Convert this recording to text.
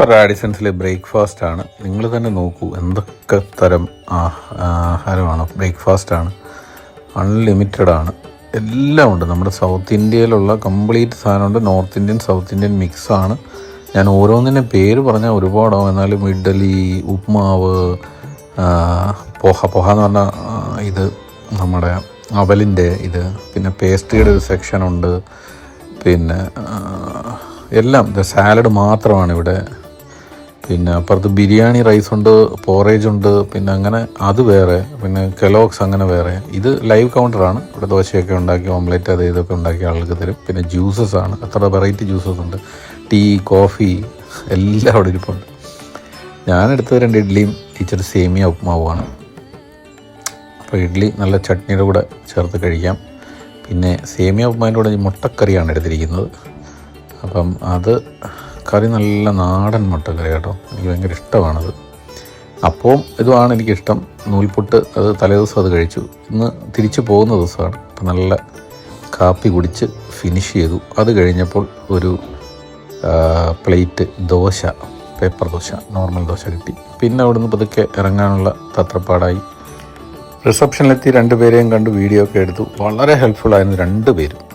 Super റാഡിസൺസിലെ breakfast ആണ്. നിങ്ങൾ തന്നെ നോക്കൂ എന്തൊക്കെ തരം ആഹാരമാണ്. ബ്രേക്ക്ഫാസ്റ്റ് ആണ്. അൺലിമിറ്റഡ് ആണ്. എല്ലാം ഉണ്ട്. നമ്മുടെ സൗത്ത് ഇന്ത്യയിലുള്ള കംപ്ലീറ്റ് സാധനമുണ്ട് നോർത്ത് ഇന്ത്യൻ സൗത്ത് ഇന്ത്യൻ മിക്സാണ് ഞാൻ ഓരോന്നിന്റെ പേര് പറഞ്ഞാൽ ഒരുപാടാവും. എന്നാലും ഇഡ്ഡലി ഉപ്മാവ് പൊഹ പോഹ എന്ന് പറഞ്ഞാൽ ഇത് നമ്മുടെ അവലിന്റെ ഇത്. പിന്നെ പേസ്ട്രിയുടെ ഒരു സെക്ഷൻ ഉണ്ട്. പിന്നെ എല്ലാം. സാലഡ് മാത്രമാണ് ഇവിടെ പിന്നെ അപ്പുറത്ത് ബിരിയാണി റൈസ് ഉണ്ട് പോറേജ് ഉണ്ട് പിന്നെ അങ്ങനെ അത് വേറെ പിന്നെ കെലോക്സ് അങ്ങനെ വേറെ. ഇത് ലൈവ് കൗണ്ടറാണ് ഇവിടെ ദോശയൊക്കെ ഉണ്ടാക്കി ഓംലെറ്റ് അത് ഇതൊക്കെ ഉണ്ടാക്കി ആൾക്ക് തരും. പിന്നെ ജ്യൂസസ് ആണ്. അത്ര വെറൈറ്റി ജ്യൂസസ് ഉണ്ട്. ടീ കോഫി എല്ലാം അവിടെ ഇരിപ്പുണ്ട്. ഞാൻ എടുത്തത് രണ്ട് ഇഡ്ഡലിയും ഇച്ചിരി സേമിയ ഉപ്മാവുമാണ്. അപ്പോൾ ഇഡ്ഡലി നല്ല ചട്നിയുടെ കൂടെ ചേർത്ത് കഴിക്കാം. പിന്നെ സേമിയ ഉപ്മാവിന്റെ കൂടെ മുട്ടക്കറിയാണ് എടുത്തിരിക്കുന്നത്. അപ്പം അത് കറി നല്ല നാടൻ മുട്ടക്കറി കേട്ടോ. എനിക്ക് ഭയങ്കര ഇഷ്ടമാണത്. അപ്പവും ഇതുമാണ് എനിക്കിഷ്ടം. നൂൽപുട്ട് അത് തലേദിവസം അത് കഴിച്ചു. ഇന്ന് തിരിച്ചു പോകുന്ന ദിവസമാണ്. അപ്പം നല്ല കാപ്പി കുടിച്ച് ഫിനിഷ് ചെയ്തു. അത് കഴിഞ്ഞപ്പോൾ ഒരു plate dosa paper dosa normal dosa കിട്ടി. പിന്നെ അവിടുന്ന് പതുക്കെ ഇറങ്ങാനുള്ള തത്രപ്പാടായി. റിസപ്ഷനിലെത്തി രണ്ടുപേരെയും കണ്ട് വീഡിയോ ഒക്കെ എടുത്തു. വളരെ ഹെൽപ്ഫുൾ ആയിരുന്നു രണ്ടുപേരും.